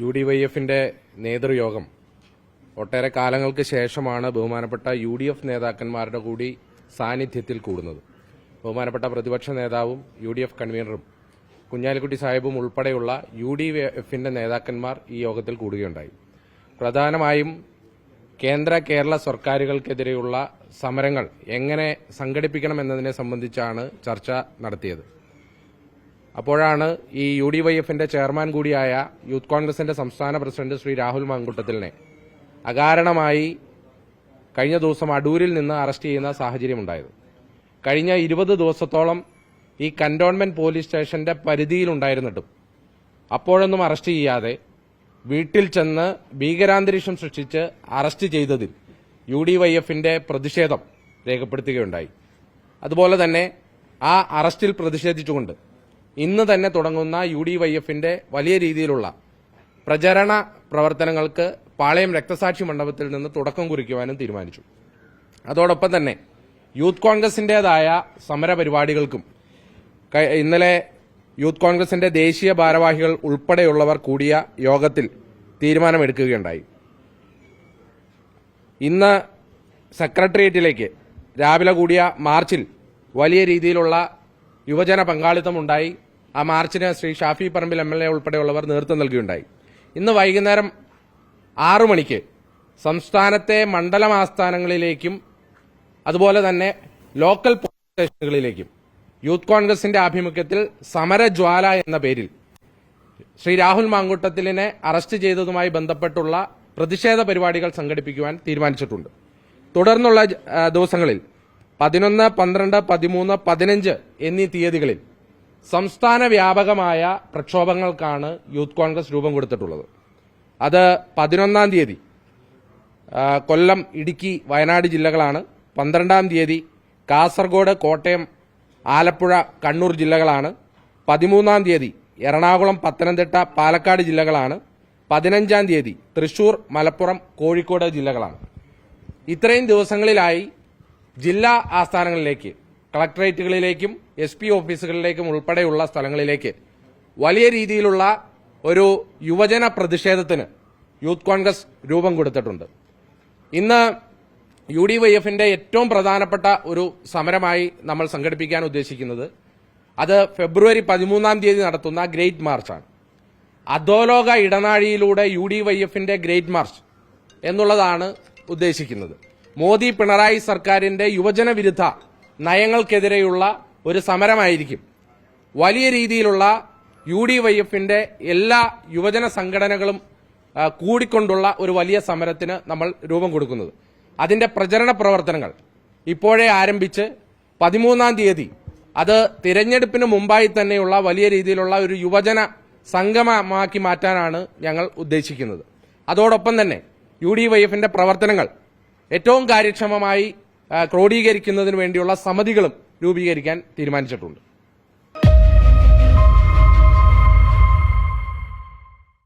U D Y എഫിന്റെ നേതൃയോഗം ഒട്ടേറെ കാലങ്ങൾക്ക് ശേഷമാണ് ബഹുമാനപ്പെട്ട യു ഡി എഫ് നേതാക്കന്മാരുടെ കൂടി സാന്നിധ്യത്തിൽ കൂടുന്നത്. ബഹുമാനപ്പെട്ട പ്രതിപക്ഷ നേതാവും യു ഡി എഫ് കൺവീനറും കുഞ്ഞാലിക്കുട്ടി സാഹിബും ഉൾപ്പെടെയുള്ള യു ഡി എഫിന്റെ നേതാക്കന്മാർ ഈ യോഗത്തിൽ കൂടുകയുണ്ടായി. പ്രധാനമായും കേന്ദ്ര കേരള സർക്കാരുകൾക്കെതിരെയുള്ള സമരങ്ങൾ എങ്ങനെ സംഘടിപ്പിക്കണം എന്നതിനെ സംബന്ധിച്ചാണ് ചർച്ച നടത്തിയത്. അപ്പോഴാണ് ഈ യു ഡി വൈ എഫിന്റെ ചെയർമാൻ കൂടിയായ യൂത്ത് കോൺഗ്രസിന്റെ സംസ്ഥാന പ്രസിഡന്റ് ശ്രീ രാഹുൽ മാങ്കുട്ടത്തിലിനെ അകാരണമായി കഴിഞ്ഞ ദിവസം അടൂരിൽ നിന്ന് അറസ്റ്റ് ചെയ്യുന്ന സാഹചര്യമുണ്ടായത്. കഴിഞ്ഞ ഇരുപത് ദിവസത്തോളം ഈ കന്റോൺമെന്റ് പോലീസ് സ്റ്റേഷന്റെ പരിധിയിലുണ്ടായിരുന്നിട്ടും അപ്പോഴൊന്നും അറസ്റ്റ് ചെയ്യാതെ വീട്ടിൽ ചെന്ന് ഭീകരാന്തരീക്ഷം സൃഷ്ടിച്ച് അറസ്റ്റ് ചെയ്തതിൽ യു ഡി വൈ എഫിന്റെ പ്രതിഷേധം രേഖപ്പെടുത്തുകയുണ്ടായി. അതുപോലെ തന്നെ ആ അറസ്റ്റിൽ പ്രതിഷേധിച്ചുകൊണ്ട് ഇന്ന് തന്നെ തുടങ്ങുന്ന യു ഡി വൈ എഫിന്റെ വലിയ രീതിയിലുള്ള പ്രചരണ പ്രവർത്തനങ്ങൾക്ക് പാളയം രക്തസാക്ഷി മണ്ഡപത്തിൽ നിന്ന് തുടക്കം കുറിക്കുവാനും തീരുമാനിച്ചു. അതോടൊപ്പം തന്നെ യൂത്ത് കോൺഗ്രസിന്റേതായ സമര പരിപാടികൾക്കും ഇന്നലെ യൂത്ത് കോൺഗ്രസിന്റെ ദേശീയ ഭാരവാഹികൾ ഉൾപ്പെടെയുള്ളവർ കൂടിയ യോഗത്തിൽ തീരുമാനമെടുക്കുകയുണ്ടായി. ഇന്ന് സെക്രട്ടേറിയറ്റിലേക്ക് രാവിലെ കൂടിയ മാർച്ചിൽ വലിയ രീതിയിലുള്ള യുവജന പങ്കാളിത്തം ഉണ്ടായി ആ മാർച്ചിന് Shri Shafi Parambil M L A ഉൾപ്പെടെയുള്ളവർ നേതൃത്വം നൽകിയുണ്ടായി ഇന്ന് വൈകുന്നേരം ആറു മണിക്ക് സംസ്ഥാനത്തെ മണ്ഡലം ആസ്ഥാനങ്ങളിലേക്കും അതുപോലെ തന്നെ ലോക്കൽ പോലീസ് സ്റ്റേഷനുകളിലേക്കും യൂത്ത് കോൺഗ്രസിന്റെ ആഭിമുഖ്യത്തിൽ സമരജ്വാല എന്ന പേരിൽ ശ്രീ രാഹുൽ മാങ്കൂട്ടത്തിലിനെ അറസ്റ്റ് ചെയ്തതുമായി ബന്ധപ്പെട്ടുള്ള പ്രതിഷേധ പരിപാടികൾ സംഘടിപ്പിക്കുവാൻ തീരുമാനിച്ചിട്ടുണ്ട്. തുടർന്നുള്ള ദിവസങ്ങളിൽ പതിനൊന്ന് പന്ത്രണ്ട് പതിമൂന്ന് പതിനഞ്ച് എന്നീ തീയതികളിൽ സംസ്ഥാന വ്യാപകമായ പ്രക്ഷോഭങ്ങൾക്കാണ് യൂത്ത് കോൺഗ്രസ് രൂപം കൊടുത്തിട്ടുള്ളത്. അത് പതിനൊന്നാം തീയതി കൊല്ലം ഇടുക്കി വയനാട് ജില്ലകളാണ്. പന്ത്രണ്ടാം തീയതി കാസർഗോഡ് കോട്ടയം ആലപ്പുഴ കണ്ണൂർ ജില്ലകളാണ്. പതിമൂന്നാം തീയതി എറണാകുളം പത്തനംതിട്ട പാലക്കാട് ജില്ലകളാണ്. പതിനഞ്ചാം തീയതി തൃശൂർ മലപ്പുറം കോഴിക്കോട് ജില്ലകളാണ്. ഇത്രയും ദിവസങ്ങളിലായി ജില്ലാ ആസ്ഥാനങ്ങളിലേക്ക് കളക്ടറേറ്റുകളിലേക്കും എസ് പി ഓഫീസുകളിലേക്കും ഉൾപ്പെടെയുള്ള സ്ഥലങ്ങളിലേക്ക് വലിയ രീതിയിലുള്ള ഒരു യുവജന പ്രതിഷേധത്തിന് യൂത്ത് കോൺഗ്രസ് രൂപം കൊടുത്തിട്ടുണ്ട്. ഇന്ന് യു ഡി വൈ എഫിന്റെ ഏറ്റവും പ്രധാനപ്പെട്ട ഒരു സമരമായി നമ്മൾ സംഘടിപ്പിക്കാൻ ഉദ്ദേശിക്കുന്നത് അത് ഫെബ്രുവരി പതിമൂന്നാം തീയതി നടത്തുന്ന ഗ്രേറ്റ് മാർച്ചാണ്. അധോലോക ഇടനാഴിയിലൂടെ യു ഡി വൈ എഫിന്റെ ഗ്രേറ്റ് മാർച്ച് എന്നുള്ളതാണ് ഉദ്ദേശിക്കുന്നത്. മോദി പിണറായി സർക്കാരിന്റെ യുവജന വിരുദ്ധ നയങ്ങൾക്കെതിരെയുള്ള ഒരു സമരമായിരിക്കും. വലിയ രീതിയിലുള്ള യു ഡി വൈ എഫിന്റെ എല്ലാ യുവജന സംഘടനകളും കൂടിക്കൊണ്ടുള്ള ഒരു വലിയ സമരത്തിന് നമ്മൾ രൂപം കൊടുക്കുന്നത്. അതിന്റെ പ്രചരണ പ്രവർത്തനങ്ങൾ ഇപ്പോഴേ ആരംഭിച്ച് പതിമൂന്നാം തീയതി അത് തിരഞ്ഞെടുപ്പിന് മുമ്പായി തന്നെയുള്ള വലിയ രീതിയിലുള്ള ഒരു യുവജന സംഗമമാക്കി മാറ്റാനാണ് ഞങ്ങൾ ഉദ്ദേശിക്കുന്നത്. അതോടൊപ്പം തന്നെ യു ഡി വൈ എഫിന്റെ പ്രവർത്തനങ്ങൾ ഏറ്റവും കാര്യക്ഷമമായി ക്രോഡീകരിക്കുന്നതിന് വേണ്ടിയുള്ള സമിതികളും രൂപീകരിക്കാൻ തീരുമാനിച്ചിട്ടുണ്ട്.